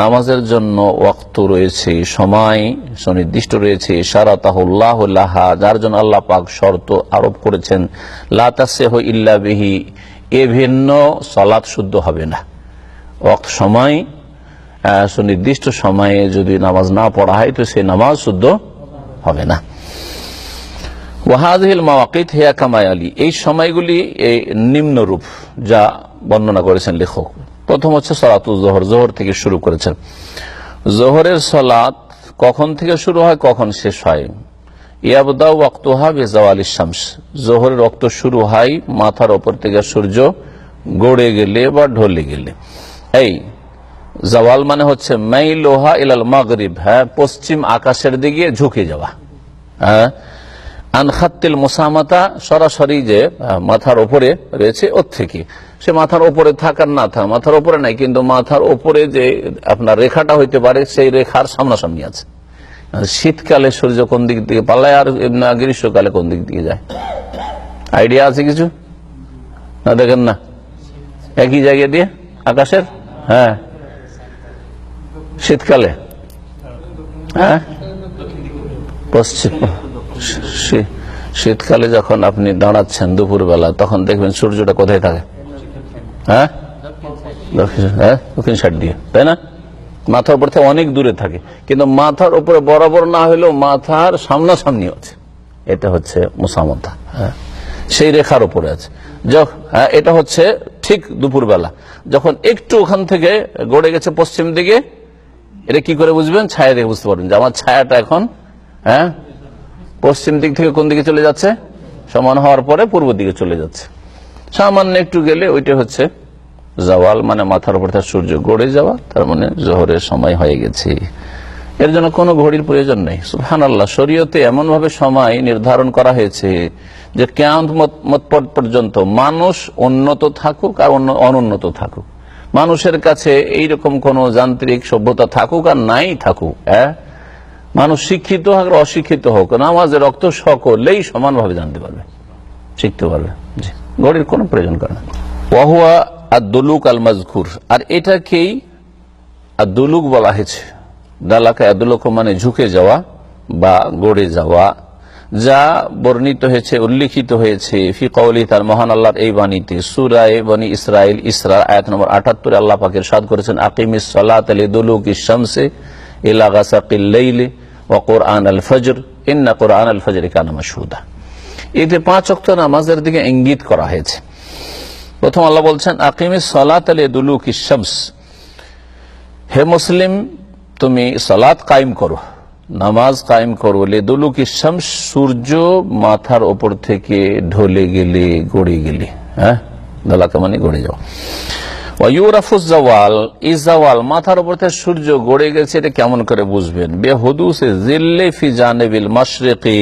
নামাজের জন্য ওয়াক্ত রয়েছে, সময় সুনির্দিষ্ট রয়েছে সারাতাহুল্লাহা যার জন্য আল্লাহ পাক শর্ত আরোপ করেছেন লাতাসেহ ইল্লা বিহি, এ ভিন্ন সলাৎ শুদ্ধ হবে না। ওয়াক্ত সময় সুনির্দিষ্ট সময়ে যদি নামাজ না পড়া হয়, তো সেই নামাজ শুদ্ধ হবে না। ওয়াহাদিল মাওয়াকিত হেয়া কামায় আলী এই সময়গুলি নিম্নরূপ, যা বর্ণনা করেছেন লেখক। প্রথম হচ্ছে সলাতুল জোহর জোহর থেকে শুরু করেছেন। জোহরের সলাত কখন থেকে শুরু হয়, কখন শেষ হয়? ইয়াবদা ওয়াক্তহা বেজাওয়াল শামস। জোহরের রক্ত শুরু হয় মাথার ওপর থেকে সূর্য গড়ে গেলে বা ঢলে গেলে। এই জওয়াল মানে হচ্ছে মাই লোহা ইলাল মাগরিব হ্যাঁ পশ্চিম আকাশের দিকে ঝুঁকে যাওয়া। হ্যাঁ আনখাত্তিল মোসামাতা, সরাসরি যে মাথার ওপরে রয়েছে ওর থেকে সে মাথার ওপরে থাকার না থাক, মাথার ওপরে নাই, কিন্তু মাথার ওপরে যে আপনার রেখাটা হইতে পারে, সেই রেখার সামনাসামনি আছে। শীতকালে সূর্য কোন দিক থেকে পালায় আর গ্রীষ্মকালে কোন দিক দিকে যায়? আইডিয়া আছে কিছু? না দেখেন না? একই জায়গা দিয়ে? আকাশের? হ্যাঁ। শীতকালে? হ্যাঁ? পশ্চিম। শীতকালে যখন আপনি দাঁড়াচ্ছেন দুপুরবেলা তখন দেখবেন সূর্যটা কোথায় থাকে? হ্যাঁ? হ্যাঁ? দক্ষিণ সাইড দিয়ে তাই না? মাথার উপর থেকে অনেক দূরে থাকে। কিন্তু মাথার উপরে বরাবর না হলেও মাথার সামনাসামনি আছে। এটা হচ্ছে মুসামতা হ্যাঁ? সেই রেখার উপরে আছে। হ্যাঁ, এটা হচ্ছে ঠিক দুপুরবেলা। যখন একটু ওখান থেকে গড়ে গেছে পশ্চিম দিকে এটা কি করে বুঝবেন? ছায়া দেখে বুঝতে পারবেন যে আমার ছায়াটা এখন হ্যাঁ? পশ্চিম দিক থেকে কোন দিকে চলে যাচ্ছে? সমান হওয়ার পরে পূর্ব দিকে চলে যাচ্ছে। সামান্য একটু গেলে ওইটা হচ্ছে জওয়াল মানে মাথার উপর তার সূর্য গড়ে যাওয়া, তার মানে জোহরের সময় হয়ে গেছে। এর জন্য কোনো ঘড়ির প্রয়োজন নেই। সুহান আল্লাহ শরীয়তে এমন ভাবে সময় নির্ধারণ করা হয়েছে যে কেয়ান্ত পর্যন্ত মানুষ উন্নত থাকুক আর অনুন্নত থাকুক। মানুষের কাছে এইরকম কোন যান্ত্রিক সভ্যতা থাকুক আর নাই থাকুক হ্যাঁ? মানুষ শিক্ষিত হোক আর অশিক্ষিত হোক নামাজের রক্ত সকলেই সমানভাবে জানতে পারবে, শিখতে পারবে, জি। ঘড়ির কোনো প্রয়োজন করে না। ওয়াহুয়া আদুলুক আল মাজকুর আর এটাকেই আদুলুক বলা হয়েছে। দালাকা আদুলুক মানে ঝুঁকে যাওয়া বা গড়ে যাওয়া, যা বর্ণিত হয়েছে, উল্লিখিত হয়েছে ফি কৌলি তার মহান আল্লাহর এই বাণীতে। সুরায় বনি ইসরায়েল ইসরা আয়াত নম্বর আটাত্তরে আল্লাহ পাকের সাদ করেছেন, আকিমিস সালাত আলী দুলুক ইসামসে ইলা এতে পাঁচ অক্ট নামাজের দিকে ইঙ্গিত করা হয়েছে। প্রথম আল্লাহ বলছেন, আকিমে সলাত হে মুসলিম, তুমি সালাত কায়েম করো, নামাজ কায়েম করো। লে দুলুক ইসামস সূর্য মাথার ওপর থেকে ঢলে গেলে গড়ে গেলে হ্যাঁ? দলাকা মানে গড়ে যাও। ওয়ুরাফুজ জওয়াল এই জওয়াল মাথার উপর থেকে সূর্য গড়ে গেছে এটা কেমন করে বুঝবেন বেহুদুসে জিল্লে ফি জানেবিল মাশরিকি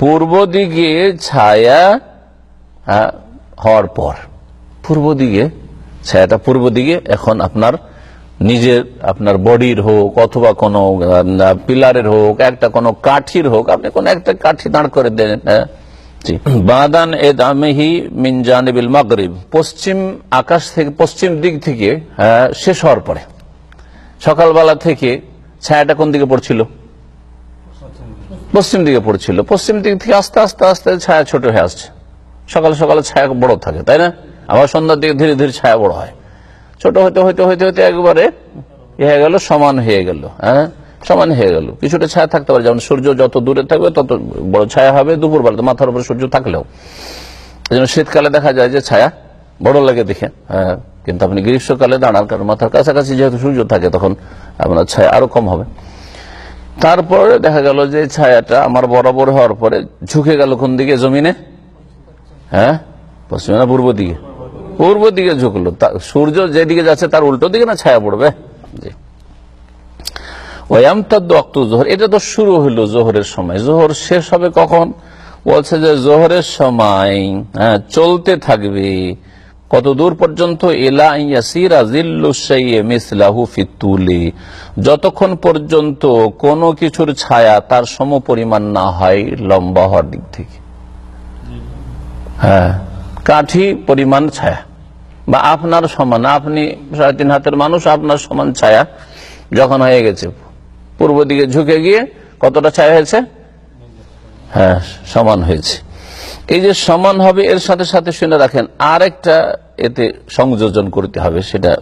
পূর্ব দিকে ছায়া হ্যাঁ, হওয়ার পর পূর্ব দিকে ছায়াটা পূর্ব দিকে এখন আপনার নিজের আপনার বডির হোক অথবা কোনো পিলারের হোক একটা কোনো কাঠির হোক আপনি কোন একটা কাঠি দাঁড় করে দেন হ্যাঁ। বাদান এ দামেহি মিন জানিবিল মাগরিব। পশ্চিম আকাশ থেকে, পশ্চিম দিক থেকে শেষ হওয়ার পরে। সকালবেলা থেকে ছায়াটা কোন দিকে পড়ছিল? পশ্চিম দিকে পড়ছিল। পশ্চিম দিক থেকে আস্তে আস্তে আস্তে ছায়া ছোট হয়ে আসছে। সকালে সকালে ছায়া বড় থাকে, তাই না? আবার সন্ধ্যার দিকে ধীরে ধীরে ছায়া বড় হয়। ছোট হইতে হইতে হইতে হইতে একবারে এ হয়ে গেল, সমান হয়ে গেল হ্যাঁ? সমান হয়ে গেল। কিছুটা ছায়া থাকতে পারে, যেমন সূর্য যত দূরে থাকবে, তত বড় ছায়া হবে। দুপুর বেলা মাথার উপর সূর্য থাকলেও। এই জন্য শীতকালে দেখা যায় যে ছায়া বড় লাগে দেখে। হ্যাঁ কিন্তু আপনি গ্রীষ্মকালে দাঁড়ান কারণ মাথার কাছাকাছি যেহেতু সূর্য থাকে, তখন আপনার ছায়া আরও কম হবে। তারপরে দেখা গেল যে ছায়াটা আমার বরাবর হওয়ার পরে ঝুঁকে গেল কোন দিকে? জমিনে? হ্যাঁ পশ্চিমে না পূর্ব দিকে? পূর্ব দিকে ঝুঁকলো। সূর্য যেদিকে যাচ্ছে তার উল্টো দিকে না ছায়া পড়বে? জি। জোহর। এটা তো শুরু হইল জোহরের সময়। জোহর শেষ হবে কখন? বলছে যে জোহরের সময় হ্যাঁ, চলতে থাকবে। কত দূর পর্যন্ত এলা যতক্ষণ পর্যন্ত কোনো কিছুর ছায়া তার সম পরিমাণ না হয় লম্বা হওয়ার দিক থেকে। হ্যাঁ কাঠি পরিমাণ ছায়া। বা আপনার সমান আপনি সাড়ে তিন হাতের মানুষ আপনার সমান ছায়া যখন হয়ে গেছে। পূর্ব দিকে ঝুঁকে গিয়ে কতটা ছায়া হয়েছে? হ্যাঁ সমান হয়েছে। এই যে সমান হবে, এর সাথে সাথে শুনে রাখেন আর একটা এতে সংযোজন করতে হবে, সেটা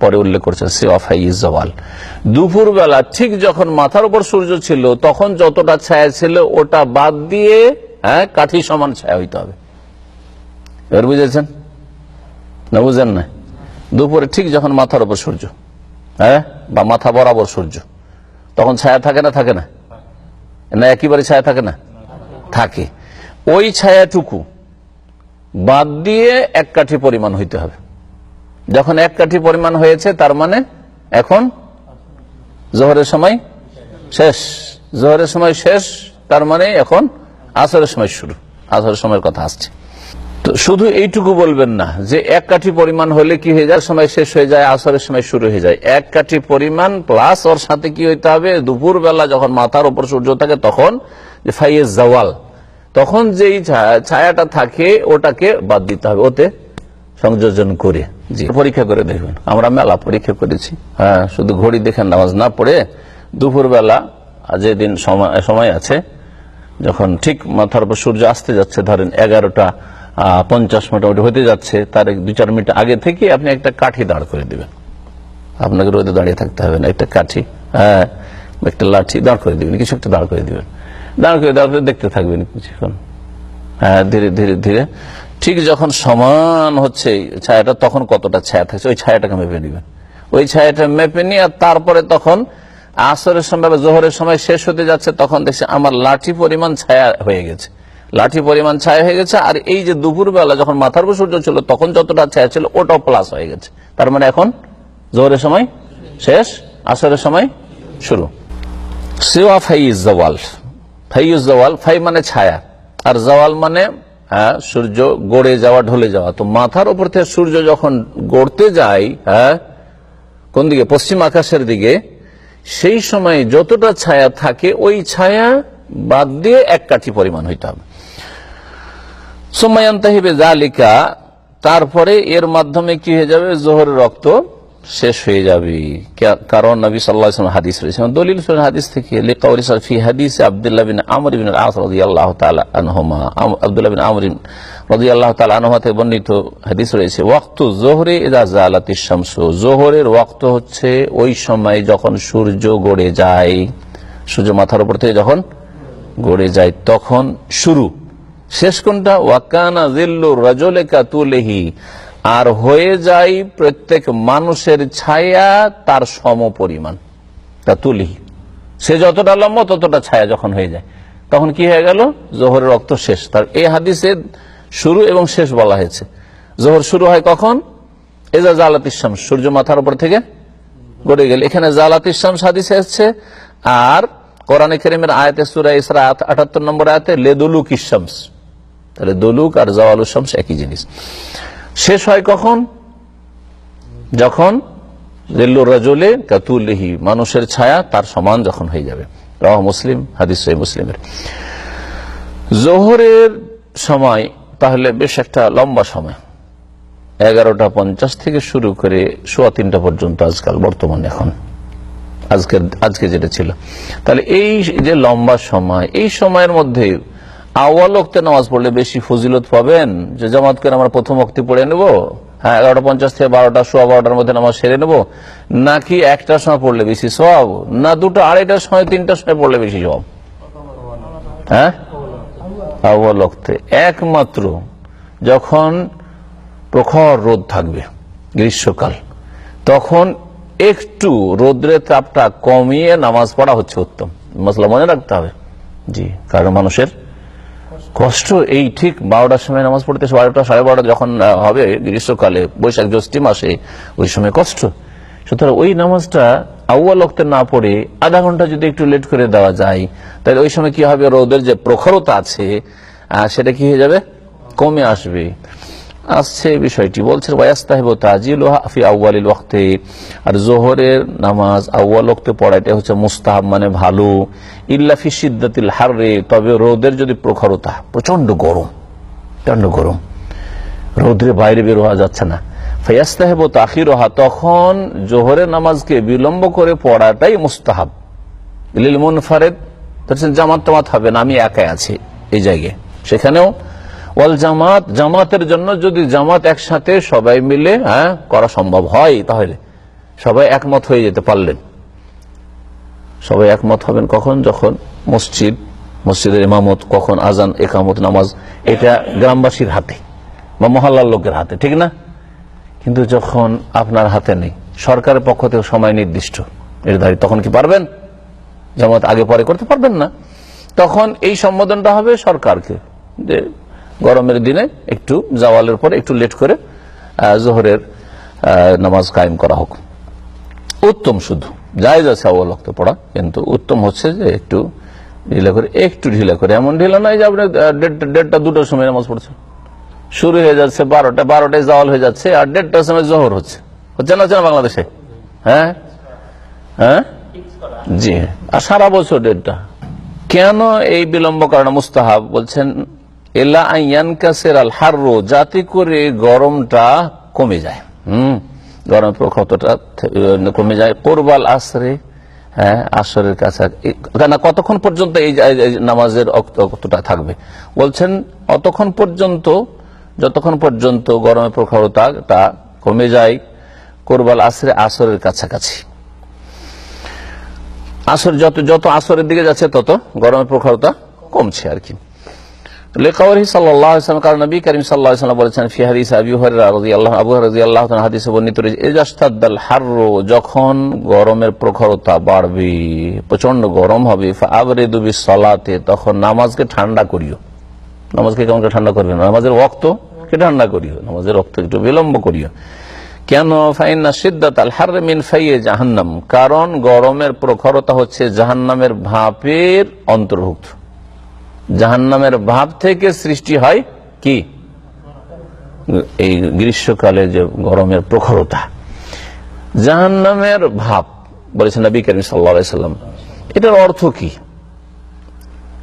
পরে উল্লেখ করছেন সে অফাই জওয়াল। দুপুর বেলা ঠিক যখন মাথার উপর সূর্য ছিল, তখন যতটা ছায়া ছিল, ওটা বাদ দিয়ে হ্যাঁ কাঠি সমান ছায়া হইতে হবে। এবার বুঝেছেন? না বুঝেন না দুপুরে ঠিক যখন মাথার উপর সূর্য হ্যাঁ বা মাথা বরাবর সূর্য তখন ছায়া থাকে না থাকে না? না, একেবারে ছায়া থাকে না? থাকে। ওই ছায়াটুকু বাদ দিয়ে এক কাঠি পরিমাণ হইতে হবে। যখন এক কাঠি পরিমাণ হয়েছে, তার মানে এখন জোহরের সময় শেষ। জোহরের সময় শেষ, তার মানে এখন আসরের সময় শুরু। আসরের সময়ের কথা আসছে। তো শুধু এইটুকু বলবেন না, যে এক কাঠি পরিমাণ হলে কি হয়ে যায়? সময় শেষ হয়ে যায়, আসরের সময় শুরু হয়ে যায়। এক কাঠি পরিমাণ প্লাস ওর সাথে কি হইতে হবে? দুপুর বেলা যখন মাথার উপর সূর্য থাকে তখন ফাইয়ে জওয়াল, তখন যেই ছায়া- ছায়াটা থাকে ওটাকে বাদ দিতে হবে। ওতে সংযোজন করে। জি, পরীক্ষা করে দেখবেন আমরা মেলা পরীক্ষা করেছি। হ্যাঁ শুধু ঘড়ি দেখে নামাজ না পড়ে দুপুর বেলা যেদিন সময় আছে, যখন ঠিক মাথার উপর সূর্য আসতে যাচ্ছে, ধরেন এগারোটা পঞ্চাশ মোটামুটি হতে যাচ্ছে, তার দু চার মিনিট আগে থেকে আপনি একটা কাঠি দাঁড় করে দিবেন। আপনাকে রোদে দাঁড়িয়ে থাকতে হবে না, একটা কাঠি হ্যাঁ একটা লাঠি দাঁড় করে দিবেন, কিছু একটা দাঁড় করে দিবেন। দাঁড় করে দাঁড় করে দেখতে থাকবেন কিছুক্ষণ। হ্যাঁ ধীরে ধীরে ধীরে। ঠিক যখন সমান হচ্ছে ছায়াটা, তখন কতটা ছায়া থাকছে? ওই ছায়াটাকে মেপে নেবেন। ওই ছায়াটা মেপে নিয়ে আর তারপরে তখন আসরের সময় বা জোহরের সময় শেষ হতে যাচ্ছে, তখন দেখছে আমার লাঠি পরিমাণ ছায়া হয়ে গেছে। লাঠি পরিমাণ ছায়া হয়ে গেছে আর এই যে দুপুর বেলা যখন মাথার উপর সূর্য ছিল তখন যতটা ছায়া ছিল ওটাও প্লাস হয়ে গেছে। তার মানে এখন জোহরের সময় শেষ আসরের সময় শুরু। সিওয়া ফাইজ জওয়াল। ফাইজ জওয়াল ফাই মানে ছায়া আর জওয়াল মানে হ্যাঁ, সূর্য গড়ে যাওয়া ঢলে যাওয়া। তো মাথার উপর থেকে সূর্য যখন গড়তে যায় হ্যাঁ কোন দিকে? পশ্চিম আকাশের দিকে সেই সময় যতটা ছায়া থাকে ওই ছায়া বাদ দিয়ে এক কাঠি পরিমাণ হইতে হবে। সোমায়ান্তাহিবে জালিকা তারপরে এর মাধ্যমে কি হয়ে যাবে? জোহরের রক্ত শেষ হয়ে যাবে। কারণ নবী সাল্লাল্লাহু আলাইহি ওয়াসাল্লাম হাদিস রয়েছে। দলিল সুন হাদিস থেকে, লিকাউলি সাল ফি হাদিস আব্দুল্লাহ বিন আমর বিন আস রাদিয়াল্লাহু তাআলা আনহুমা আব্দুল্লাহ বিন আমর রাদিয়াল্লাহু তাআলা আনহুমা থেকে বর্ণিত হাদিস রয়েছে, ওয়াক্তু জোহরে ইযা জালাতিশ শামসু। জোহরের ওয়াক্ত হচ্ছে ওই সময় যখন সূর্য গড়ে যায়। সূর্য মাথার উপর থেকে যখন গড়ে যায়, তখন শুরু। শেষ কোনটা? ওয়াকানা জিল্লু রাজলে কাতুলেহি। আর হয়ে যায় প্রত্যেক মানুষের ছায়া তার সম পরিমাণ কাতুলিহি। সে যতটা লম্বা, ততটা ছায়া যখন হয়ে যায়। তখন কি হয়ে গেল? জোহরের রক্ত শেষ। তার এই হাদিসে শুরু এবং শেষ বলা হয়েছে। জোহর শুরু হয় কখন? এজা জালাত ইসলাম সূর্য মাথার উপর থেকে গড়ে গেল। এখানে জালাত ইসলাম হাদিসে এসছে। আর কোরআন করিমের আয়াতে সুরা ইসরা আটাত্তর নম্বর আয়াতে লেদুলুক ইসামস তাহলে দলুক আর জওয়াল শামস একই জিনিস। শেষ হয় কখন? যখন রাজলে কাতুল্লিহি মানুষের ছায়া তার সমান যখন হয়ে যাবে। রাহ মুসলিম, হাদিস মুসলিমের। জোহরের সময়, তাহলে বেশ একটা লম্বা সময়। এগারোটা পঞ্চাশ থেকে শুরু করে সোয়া তিনটা পর্যন্ত আজকাল, বর্তমান এখন। আজকের আজকে যেটা ছিল। তাহলে এই যে লম্বা সময়, এই সময়ের মধ্যে আওয়াল ওক্তে নামাজ পড়লে বেশি ফজিলত পাবেন। যে জামাত করে আমরা প্রথম অক্তি পড়ে নেব হ্যাঁ এগারোটা পঞ্চাশ থেকে বারোটা, সোয়া বারোটার মধ্যে নামাজ সেরে নেব, নাকি একটার সময় পড়লে বেশি সব না দুটো আড়াইটার সময়, তিনটার সময় পড়লে বেশি সব হ্যাঁ? আউ্বাল ওক্তে। একমাত্র যখন প্রখর রোদ থাকবে, গ্রীষ্মকাল, তখন একটু রোদ্রের তাপটা কমিয়ে নামাজ পড়া হচ্ছে উত্তম। মশলা মনে রাখতে হবে। জি, কারণ মানুষের কষ্ট এই ঠিক বারোটার সময় নামাজ পড়তে বারোটা, সাড়ে বারোটা যখন হবে গ্রীষ্মকালে, বৈশাখ, জ্যোষ্ঠী মাসে, ওই সময় কষ্ট। সুতরাং ওই নামাজটা আউয়াল অক্তে না পড়ে আধা ঘণ্টা যদি একটু লেট করে দেওয়া যায়, তাহলে ওই সময় কি হবে? রোদের যে প্রখরতা আছে সেটা কি হয়ে যাবে? কমে আসবে। আসছে বিষয়টি। তাজিল হাফি আর জোহরের নামাজ আউ্বাল ওক্তে পড়াইটা হচ্ছে মুস্তাহাব মানে ভালো। ইল্লাফি সিদ্দাতিল হাররে, তবে রোদের যদি প্রখরতা প্রচণ্ড গরম প্রচণ্ড গরম রোদ্রে বাইরে বের হওয়া যাচ্ছে না। ফয়াস্তাহেব তাহিরোহা তখন জোহরের নামাজকে বিলম্ব করে পড়াটাই মুস্তাহাব। লিল মুনফারেদ ধরছেন জামাত টামাত হবে না, আমি একাই আছি এই জায়গায়। সেখানেও ওয়াল জামাত, জামাতের জন্য যদি জামাত একসাথে সবাই মিলে হ্যাঁ করা সম্ভব হয়, তাহলে সবাই একমত হয়ে যেতে পারলেন। সবাই একমত হবেন কখন? যখন মসজিদ, মসজিদের ইমামত, কখন আজান, একামত, নামাজ, এটা গ্রামবাসীর হাতে বা মহল্লার লোকের হাতে, ঠিক না? কিন্তু যখন আপনার হাতে নেই, সরকারের পক্ষ থেকে সময় নির্দিষ্ট, নির্ধারিত, তখন কি পারবেন? জামাত আগে পরে করতে পারবেন না। তখন এই সম্বোধনটা হবে সরকারকে, যে গরমের দিনে একটু জাওয়ালের পরে একটু লেট করে জোহরের নামাজ কায়েম করা হোক। উত্তম শুধু। জায়জ আছে আউ্ল ওয়াক্ত পড়া, কিন্তু উত্তম হচ্ছে যে একটু ঢিলা করে, একটু ঢিলা করে। এমন ঢিলা নয় যে আপনি দেড়টা, দুটোর সময় নামাজ পড়ছেন। শুরু হয়ে যাচ্ছে বারোটা, বারোটায় জাওয়াল হয়ে যাচ্ছে, আর দেড়টার সময় জোহর হচ্ছে। হচ্ছে না হচ্ছে না বাংলাদেশে? হ্যাঁ? হ্যাঁ? জি। আর সারা বছর দেড়টা। কেন এই বিলম্ব কারণ মুস্তাহাব বলছেন? এলা আইয়ান কাসের আল হার্রো, যাতে করে গরমটা কমে যায়। হুম? গরমের প্রখরতা থে- কমে যায়। কোরবাল আসরে হ্যাঁ আসরের কাছে কেন কতক্ষণ পর্যন্ত এই নামাজের অক্ত- অক্তটা থাকবে? বলছেন, অতক্ষণ পর্যন্ত, যতক্ষণ পর্যন্ত গরমের প্রখরতাটা কমে যায়, কোরবাল আসরে, আসরের কাছাকাছি। আসর যত যত আসরের দিকে যাচ্ছে, তত গরমের প্রখরতা কমছে আর কি। লেখাওয়ারি সাল্লাহ ইসলাম কারণ নবী করিম সাল্লাহ ইসলাম বলেছেন, ফি হাদিস আবু হরিরা রাদিয়াল্লাহু আবু রাদিয়াল্লাহু তাআলা হাদিসে বর্ণিত রয়েছে ইজাস্তাদাল হাররু, যখন গরমের প্রখরতা বাড়বে প্রচণ্ড গরম হবে আবরে দুবি সালাতে তখন নামাজকে ঠান্ডা করিও। নামাজকে কেমন ঠান্ডা করবে না নামাজের ওয়াক্ত কে ঠান্ডা করিও, নামাজের রক্ত একটু বিলম্ব করিও। কেন? ফাইনা সিদ্দাত আল হারমিন ফাইয়ে জাহান্নাম, কারণ গরমের প্রখরতা হচ্ছে জাহান্নামের ভাপের অন্তর্ভুক্ত। জাহান্নামের ভাব থেকে সৃষ্টি হয় কি? এই গ্রীষ্মকালে যে গরমের প্রখরতা। জাহান্নামের ভাব, বলেছেন নবী করিম সাল্লাম। এটার অর্থ কি?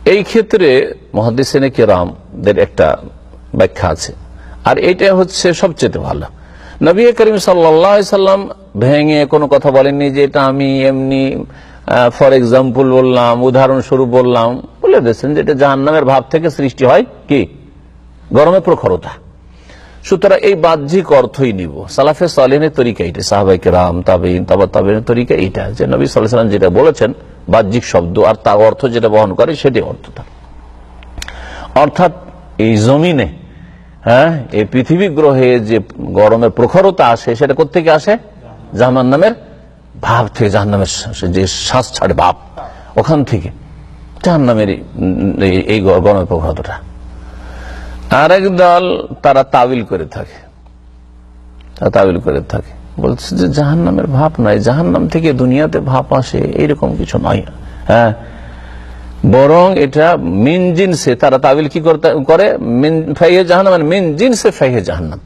এই ক্ষেত্রে মহাদিসেনে কেরামদের একটা ব্যাখ্যা আছে। আর এটা হচ্ছে সবচেয়ে ভালো। নবী করিম সাল্লাম ভেঙে কোনো কথা বলেননি যে এটা আমি এমনি ফর এক্সাম্পল বললাম, উদাহরণস্বরূপ বললাম, বলে দিয়েছেন যে এটা জাহান্নামের ভাব থেকে সৃষ্টি হয় কি? গরমে প্রখরতা। সুতরাং এই বাহ্যিক অর্থই নিব। সালাফে সালিনের তরিকা এটা সাহাবাইকে রাম তাবিন তাবা তাবিনের তরিকা এইটা, যে নবী সাল্লাহ সাল্লাম যেটা বলেছেন, বাহ্যিক শব্দ আর তার অর্থ যেটা বহন করে সেটাই অর্থটা অর্থাৎ এই জমিনে হ্যাঁ এই পৃথিবী গ্রহে যে গরমের প্রখরতা আসে, সেটা কোথেকে আসে? জাহান নামের ভাব থেকে জাহান নামের যে শ্বাস ছাড়ে ভাব ওখান থেকে জাহান নামের এই গ- গরমের প্রখরতাটা আরেক দল তারা তাবিল করে থাকে। তারা তাবিল করে থাকে। বলছে যে জাহান নামের ভাব নয় জাহান নাম থেকে দুনিয়াতে ভাব আসে এইরকম কিছু নয়। হ্যাঁ। বরং এটা মিন জিনসে তারা তাবিল কি করে? মিন ফাইহে জাহান্নাম মানে মিন জিনসে ফাইহে জাহান্নাম।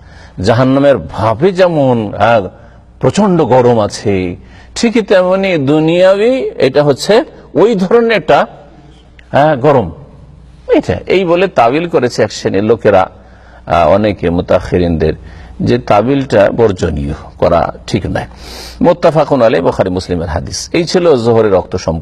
জাহান্নামের ভাবে যেমন আহ, প্রচণ্ড গরম আছে ঠিকই তেমনি দুনিয়াবি এটা হচ্ছে ওই ধরনের একটা হ্যাঁ, গরম। এটা এই বলে তাবিল করেছে এক শ্রেণির লোকেরা অনেকে মোতাখিরিনদের যে তাবিলটা বর্জনীয় করা ঠিক নয়। মোত্তাফাকুন আলী বখারি মুসলিমের হাদিস। এই ছিল জোহরের রক্ত সম্পর্ক।